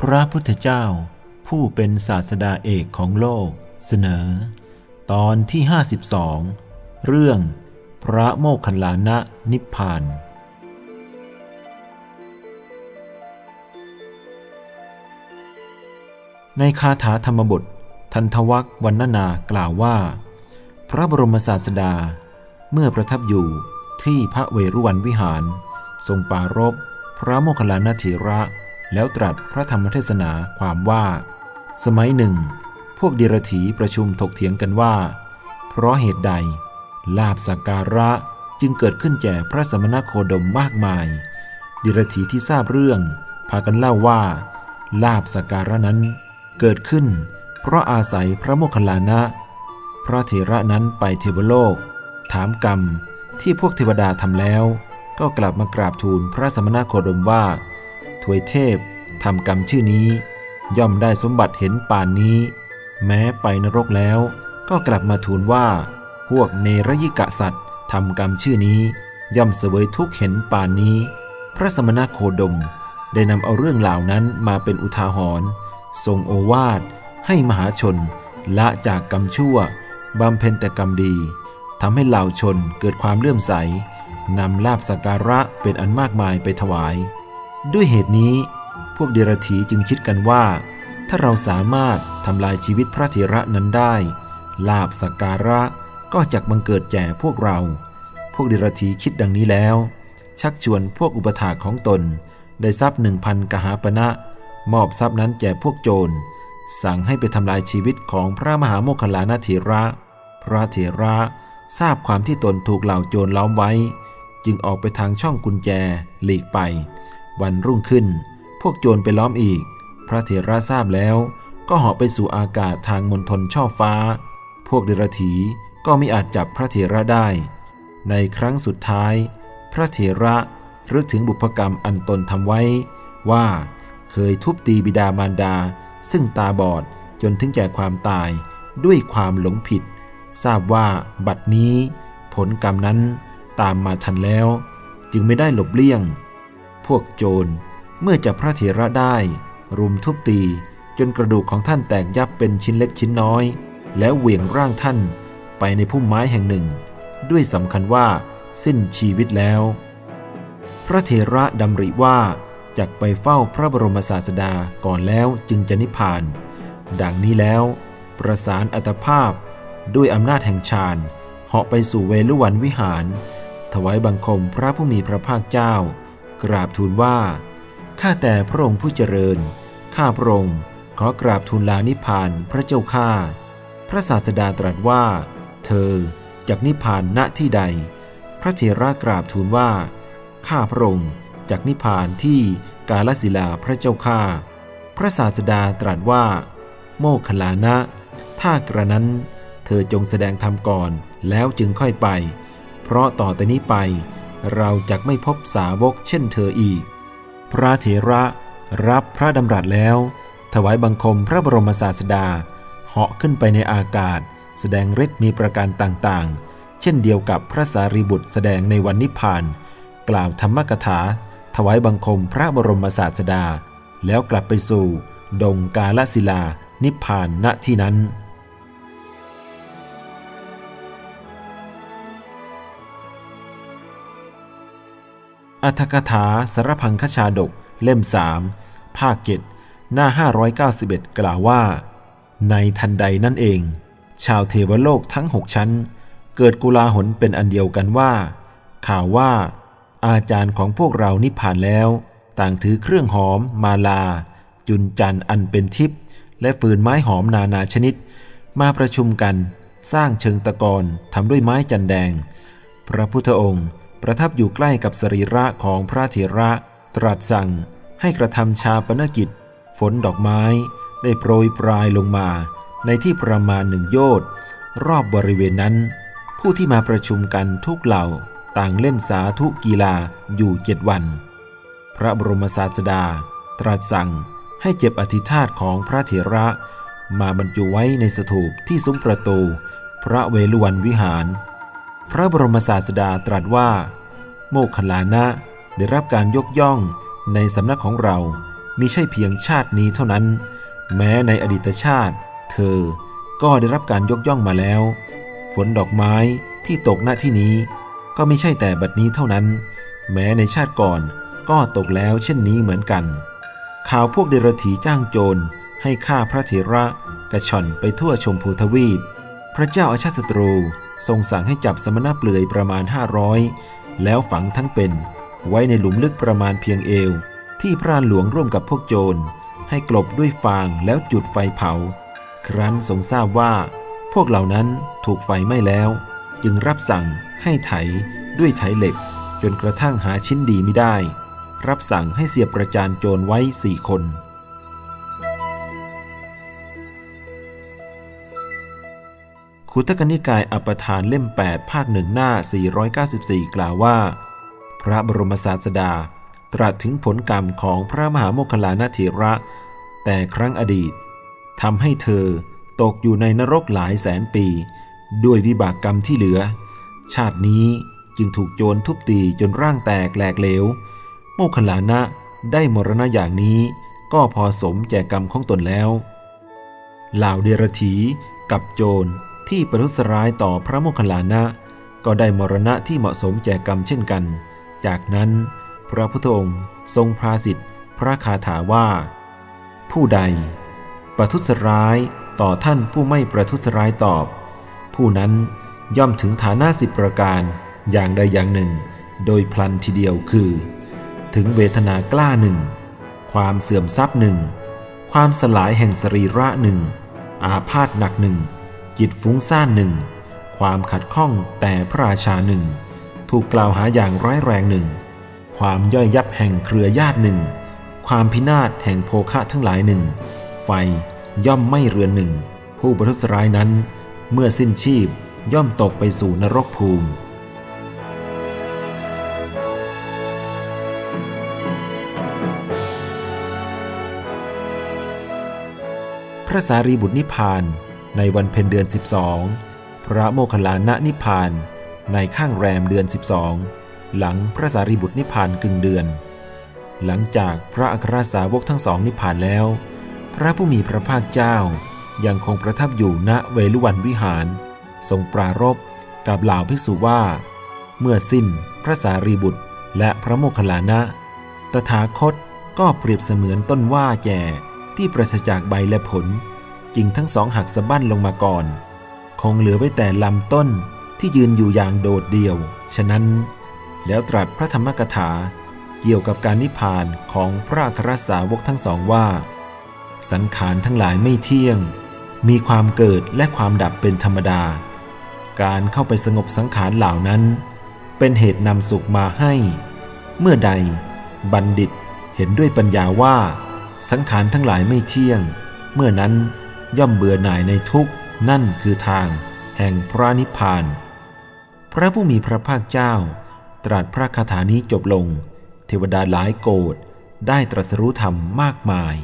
พระพุทธเจ้า ผู้เป็นศาสดาเอกของโลก เสนอ ตอนที่ 52 เรื่องพระโมคคัลลานะนิพพาน ในคาถาธรรมบท ทันทวักวันนานากล่าวว่า พระบรมศาสดา เมื่อประทับอยู่ที่พระเวรุวันวิหาร ทรงปรารบพระโมคคัลลานะเถระ แล้วตรัสพระธรรมเทศนาความว่า สมัยหนึ่ง พวกเดรถีประชุมถกเถียงกันว่า เพราะเหตุใด ลาบสักการะจึงเกิดขึ้นแก่พระสมณโคดมมากมาย เดรถีที่ทราบเรื่อง พากันเล่าว่า ลาบสักการะนั้นเกิดขึ้น เพราะอาศัยพระโมคคัลลานะ พระเถระนั้นไปเทวโลก ถามกรรมที่พวกเทวดาทำแล้ว ก็กลับมากราบทูลพระสมณโคดมว่า ถวยเทพทำกรรมชื่อนี้ ย่อมได้สมบัติเห็นป่านนี้ แม้ไปนรกแล้วก็กลับมาทูลว่า พวกเนรยิกะสัตว์ทำกรรมชื่อนี้ ย่อมเสวยทุกเห็นป่านนี้ พระสมณโคดมได้นำเอาเรื่องเหล่านั้นมาเป็นอุทาหรณ์ทรงโอวาทให้มหาชน ละจากกรรมชั่วบำเพ็ญแต่กรรมดีทำให้เหล่าชนเกิดความเลื่อมใสนำลาบสักการะเป็นอันมากมายไปถวาย ด้วยเหตุนี้พวกเดรถีจึงคิดกันว่า ถ้าเราสามารถทำลายชีวิตพระเถระนั้นได้ ลาบสักการะก็จะบังเกิดแก่พวกเรา พวกเดรถีคิดดังนี้แล้ว ชักชวนพวกอุปถาของตน ได้ทรัพย์หนึ่งพันกหาปณะมอบทรัพย์นั้นแก่พวกโจร สั่งให้ไปทำลายชีวิตของพระมหาโมคคลลานาเถระ พระเถระทราบความที่ตนถูกเหล่าโจรล้อมไว้ จึงออกไปทางช่องกุญแจหลีกไป วันรุ่งขึ้น พวกโจรไปล้อมอีก พระเถระทราบแล้ว ก็เหาะไปสู่อากาศทางมณฑลช่อฟ้า พวกเดรถีก็ไมิอาจจับพระเถระได้ ในครั้งสุดท้าย พระเถระรึกถึงบุพกรรมอันตนทำไว้ ว่าเคยทุบตีบิดามารดา ซึ่งตาบอดจนถึงแก่ความตายด้วยความหลงผิด ทราบว่าบัดนี้ ผลกรรมนั้นตามมาทันแล้ว จึงไม่ได้หลบเลี่ยง พวกโจรเมื่อจับพระเถระได้ รุมทุบตีจนกระดูกของท่านแตกยับเป็นชิ้นเล็กชิ้นน้อย แล้วเหวี่ยงร่างท่านไปในพุ่มไม้แห่งหนึ่ง ด้วยสำคัญว่าสิ้นชีวิตแล้ว พระเถระดำริว่าจากไปเฝ้าพระบรมศาสดาก่อนแล้วจึงจะนิพพาน ดังนี้แล้ว ประสานอัตภาพด้วยอำนาจแห่งฌานเหาะไปสู่เวลุวันวิหาร ถวายบังคมพระผู้มีพระภาคเจ้า กราบทูลว่า ข้าแต่พระองค์ผู้เจริญ ข้าพระองค์ขอกราบทูลลานิพพานพระเจ้าข้า พระศาสดาตรัสว่า เธอจากนิพพานณที่ใด พระเถระกราบทูลว่า ข้าพระองค์จากนิพพานที่กาลสิลาพระเจ้าข้า พระศาสดาตรัสว่า โมคลานะ ถ้ากระนั้น เธอจงแสดงธรรมก่อนแล้วจึงค่อยไป เพราะต่อแต่นี้ไป เราจะไม่พบสาวกเช่นเธออีก พระเถระรับพระดำรัสแล้ว ถวายบังคมพระบรมศาสดา เหาะขึ้นไปในอากาศ แสดงฤทธิ์มีประการต่างๆ เช่นเดียวกับพระสารีบุตรแสดงในวันนิพพาน กล่าวธรรมกถา ถวายบังคมพระบรมศาสดา แล้วกลับไปสู่ ดงกาลสิลา นิพพานณที่นั้น อัธกถาสารพังคชาดก เล่มสามภาคเกตหน้า 591 กล่าวว่า ในทันใดนั่นเอง ชาวเทวโลกทั้งหกชั้น เกิดกุลาหลเป็นอันเดียวกันว่า ข่าวว่า อาจารย์ของพวกเรานิพพานแล้ว ต่างถือเครื่องหอม มาลา จุนจันอันเป็นทิพย์และฟืนไม้หอมนานาชนิด มาประชุมกัน สร้างเชิงตะกอนทำด้วยไม้จันแดง พระพุทธองค์ ประทับอยู่ใกล้กับสรีระของพระเถระ ตรัสสั่งให้กระทำชาปนกิจ ฝนดอกไม้ได้โปรยปลายลงมา ในที่ประมาณหนึ่งโยชน์รอบบริเวณนั้น ผู้ที่มาประชุมกันทุกเหล่าต่างเล่นสาธุกีฬาอยู่เจ็ดวัน พระบรมศาสดา ตรัสสั่งให้เจ็บอธิธาตของพระเถระ มาบรรจุไว้ในสถูปที่ซุ้มประตู พระเวฬุวันวิหาร พระบรมศาสดาตรัสว่า โมคคลานะได้รับการยกย่องในสำนักของเรามิใช่เพียงชาตินี้เท่านั้น แม้ในอดีตชาติ เธอก็ได้รับการยกย่องมาแล้ว ฝนดอกไม้ที่ตกหน้าที่นี้ ก็ไม่ใช่แต่บัดนี้เท่านั้น แม้ในชาติก่อนก็ตกแล้วเช่นนี้เหมือนกัน ข่าวพวกเดรถีจ้างโจรให้ฆ่าพระเถระกระชอนไปทั่วชมพูทวีป พระเจ้าอาชาติศัตรู ทรงสั่งให้จับสมณะเปลือยประมาณ 500 แล้วฝังทั้งเป็น ไว้ในหลุมลึกประมาณเพียงเอว ที่พระรานหลวงร่วมกับพวกโจร ให้กลบด้วยฟางแล้วจุดไฟเผา ครั้นทรงทราบว่า พวกเหล่านั้นถูกไฟไหม้แล้ว จึงรับสั่งให้ไถด้วยไถเหล็ก จนกระทั่งหาชิ้นดีไม่ได้ รับสั่งให้เสียประจานโจรไว้สี่คน ขุตกนิกายอัปทานเล่ม 8 ภาคหนึ่งหน้า 494 กล่าวว่า พระบรมศาสดา ตรัสถึงผลกรรมของพระมหาโมคคลานาเถระ แต่ครั้งอดีตทำให้เธอตกอยู่ในนรกหลายแสนปี ด้วยวิบากกรรมที่เหลือ ชาตินี้จึงถูกโจรทุบตีจนร่างแตกแหลกเหลว โมคคลลานะได้มรณะอย่างนี้ก็พอสมแก่กรรมของตนแล้วเหล่าเดรถีกับโจร ที่ประทุษร้ายต่อพระโมคคัลลานะ ก็ได้มรณะที่เหมาะสมแก่กรรมเช่นกัน จากนั้น พระพุทธองค์ทรงพราสิทธิ์พระคาถาว่า ผู้ใด ประทุษร้ายต่อท่านผู้ไม่ประทุษร้ายตอบ ผู้นั้นย่อมถึงฐานะสิบประการอย่างใดอย่างหนึ่ง โดยพลันทีเดียวคือ ถึงเวทนากล้าหนึ่ง ความเสื่อมทรัพย์หนึ่ง ความสลายแห่งสรีระหนึ่ง อาพาธหนักหนึ่ง จิตฟุ้งซ่านหนึ่ง ความขัดข้องแต่พระราชาหนึ่ง ถูกกล่าวหาอย่างร้ายแรงหนึ่ง ความย่อยยับแห่งเครือญาติหนึ่ง ความพินาศแห่งโภคะทั้งหลายหนึ่ง ไฟย่อมไม่เรือนหนึ่ง ผู้ประทุษร้ายนั้น เมื่อสิ้นชีพย่อมตกไปสู่นรกภูมิพระสารีบุตรนิพพาน ในวันเพ็ญเดือน 12 พระโมคคัลลานะนิพพาน ในข้างแรมเดือน 12 หลังพระสารีบุตรนิพพานกึ่งเดือน หลังจากพระอัครสาวกทั้งสองนิพพานแล้ว พระผู้มีพระภาคเจ้ายังคงประทับอยู่ณเวลุวันวิหาร ทรงปรารภกับเหล่าภิกษุว่า เมื่อสิ้นพระสารีบุตรและพระโมคคัลลานะ ตถาคตก็เปรียบเสมือนต้นว่าแก่ที่ปราศจากใบและผล กิ่งทั้งสองหักสะบั้นลงมาก่อน คงเหลือไว้แต่ลำต้นที่ยืนอยู่อย่างโดดเดี่ยว ฉะนั้นแล้วตรัสพระธรรมกถาเกี่ยวกับการนิพพานของพระอครสาวกทั้งสองว่า สังขารทั้งหลายไม่เที่ยง มีความเกิดและความดับเป็นธรรมดา การเข้าไปสงบสังขารเหล่านั้น เป็นเหตุนำสุขมาให้ เมื่อใด บัณฑิตเห็นด้วยปัญญาว่า สังขารทั้งหลายไม่เที่ยง เมื่อนั้น ย่อมเบื่อหน่ายในทุกนั่นคือทางแห่งพระนิพพาน พระผู้มีพระภาคเจ้า ตรัสพระคาถานี้จบลง เทวดาหลายโกรธได้ตรัสรู้ธรรมมากมาย